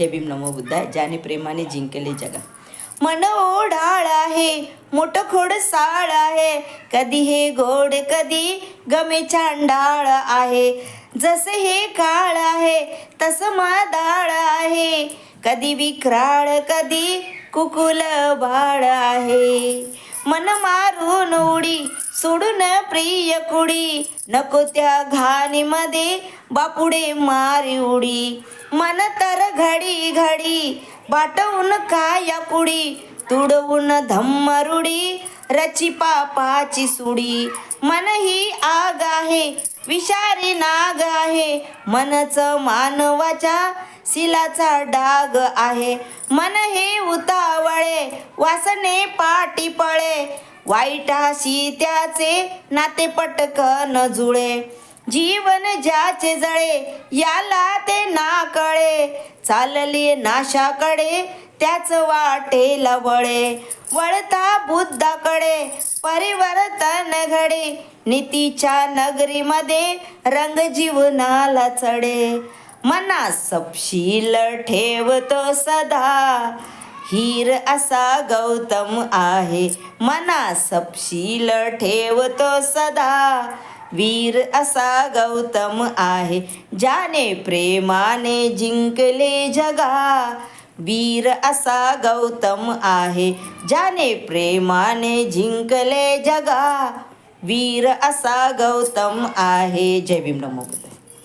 जय भीम नमो बुद्धाय. ज्याने प्रेमाने जिंकले जगा मन ओढाळ आहे मोठं खोड साळ आहे. कधी हे गोड कधी गमे चांडाळ आहे. जसे हे काळ आहे तसं मादाळ आहे. कधी विक्राळ कधी कुकुल बाळ आहे. मन मारून उडी सोडून प्रिय कुडी नको त्या घाणीमध्ये बापुडे मारी उडी. मन तर घडी घडी बाटवून काया कुडी? तुडवून धम्मरुडी रची पापाची सुडी. मन ही आग आहे विषारी नाग आहे. मनच मानवाच्या सिलाचा डाग आहे. मन हे उतावळे वासने पाटी पळे. वाईटाशी त्याचे नाते पटकन जुळे. जीवन ज्याचे जळे याला ते ना कळे. चालले नाशाकडे त्याच वाटे वळे. वळता बुद्धाकडे परिवर्तन घडे. नीतीच्या नगरीमध्ये रंग जीवनाला चढे. मना सपशील ठेवतो सदा. हीर असा गौतम आहे. मना सपशील ठेवतो सदा. वीर असा गौतम आहे ज्याने प्रेमाने जिंकले जगा. वीर असा गौतम आहे ज्याने प्रेमाने जिंकले जगा. वीर असा गौतम आहे. जय भीम नमो बुद्ध